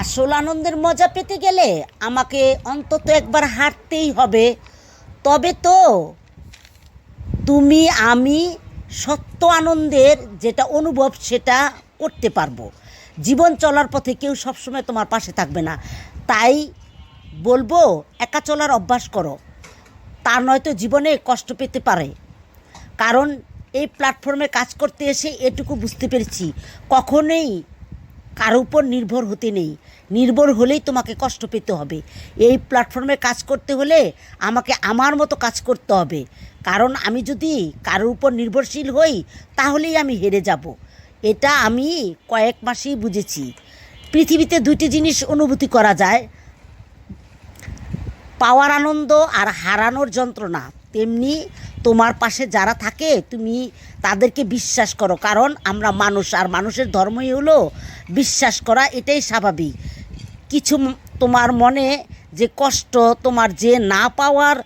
আসল আনন্দের মজা পেতে গেলে আমাকে অন্তত একবার হাঁটতেই হবে। তবে তো তুমি, আমি সত্য আনন্দের যেটা অনুভব সেটা করতে পারব। জীবন চলার পথে কেউ সবসময় তোমার পাশে থাকবে না। তাই বলব, একা চলার অভ্যাস করো। তা নয়তো জীবনে কষ্ট পেতে পারে। কারণ এই প্ল্যাটফর্মে কাজ করতে এসে এটুকু বুঝতে পেরেছি। কখনোই কারও উপর নির্ভর হতে নেই। নির্ভর হলেই তোমাকে কষ্ট পেতে হবে। এই প্ল্যাটফর্মে কাজ করতে হলে আমাকে আমার মতো কাজ করতে হবে। কারণ আমি যদি কারোর উপর নির্ভরশীল হই, তাহলেই আমি হেরে যাব। এটা আমি কয়েক মাসেই বুঝেছি। পৃথিবীতে দুইটি জিনিস অনুভূতি করা যায়। পাওয়ার আনন্দ আর হারানোর যন্ত্রণা। তেমনি তোমার পাশে যারা থাকে, তুমি তাদেরকে বিশ্বাস করো। কারণ আমরা মানুষ, আর মানুষের ধর্মই হলো বিশ্বাস করা এটাই স্বাভাবিক। কিছু তোমার মনে যে কষ্ট, তোমার যে না পাওয়ার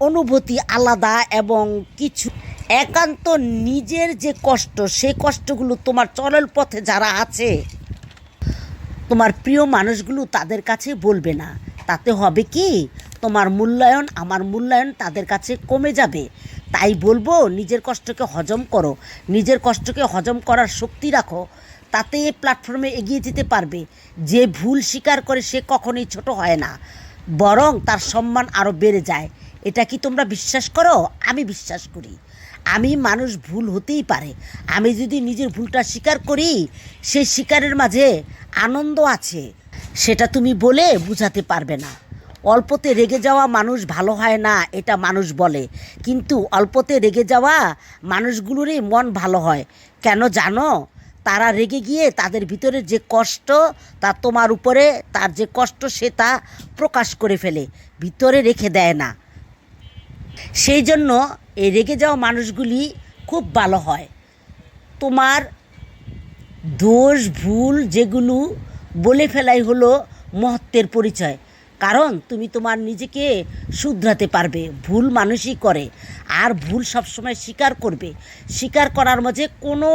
অনুভূতি আলাদা এবং কিছু একান্ত নিজের যে কষ্ট, সেই কষ্টগুলো তোমার চলল পথে যারা আছে, তোমার প্রিয় মানুষগুলো তাদের কাছে বলবে না। তাতে হবে কি? তোমার মূল্যায়ন, আমার মূল্যায়ন তাদের কাছে কমে যাবে। তাই বলব, নিজের কষ্টকে হজম করো। নিজের কষ্টকে হজম করার শক্তি রাখো। তাতে প্ল্যাটফর্মে এগিয়ে যেতে পারবে। যে ভুল স্বীকার করে সে কখনোই ছোট হয় না। বরং তার সম্মান আরও বেড়ে যায়। এটা কি তোমরা বিশ্বাস করো? আমি বিশ্বাস করি। আমি মানুষ ভুল হতেই পারে। আমি যদি নিজের ভুলটা স্বীকার করি সেই স্বীকারের মাঝে আনন্দ আছে। সেটা তুমি বলে বুঝাতে পারবে না। অল্পতে রেগে যাওয়া মানুষ ভালো হয় না, এটা মানুষ বলে। কিন্তু অল্পতে রেগে যাওয়া মানুষগুলোরই মন ভালো হয়। কেন জানো? তারা রেগে গিয়ে তাদের ভিতরে যে কষ্ট তা তোমার উপরে, তার যে কষ্ট সে তা প্রকাশ করে ফেলে, ভিতরে রেখে দেয় না। সেই জন্য এই রেগে যাওয়া মানুষগুলি খুব ভালো হয়। তোমার দোষ, ভুল যেগুলো বলে ফেলাই হলো মহত্বের পরিচয়। কারণ তুমি তোমার নিজেকে শুধরাতে পারবে, ভুল মানুষই করে। আর ভুল সবসময় স্বীকার করবে। স্বীকার করার মাঝে কোনো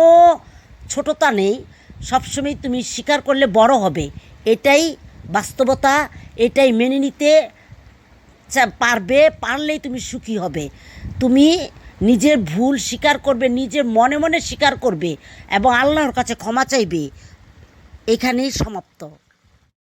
ছোটতা নেই। সবসময় তুমি স্বীকার করলে বড় হবে। এটাই বাস্তবতা, এটাই মেনে নিতে পারবে, পারলেই তুমি সুখী হবে। তুমি নিজের ভুল স্বীকার করবে, নিজের মনে মনে স্বীকার করবে এবং আল্লাহর কাছে ক্ষমা চাইবে। এখানেই সমাপ্ত।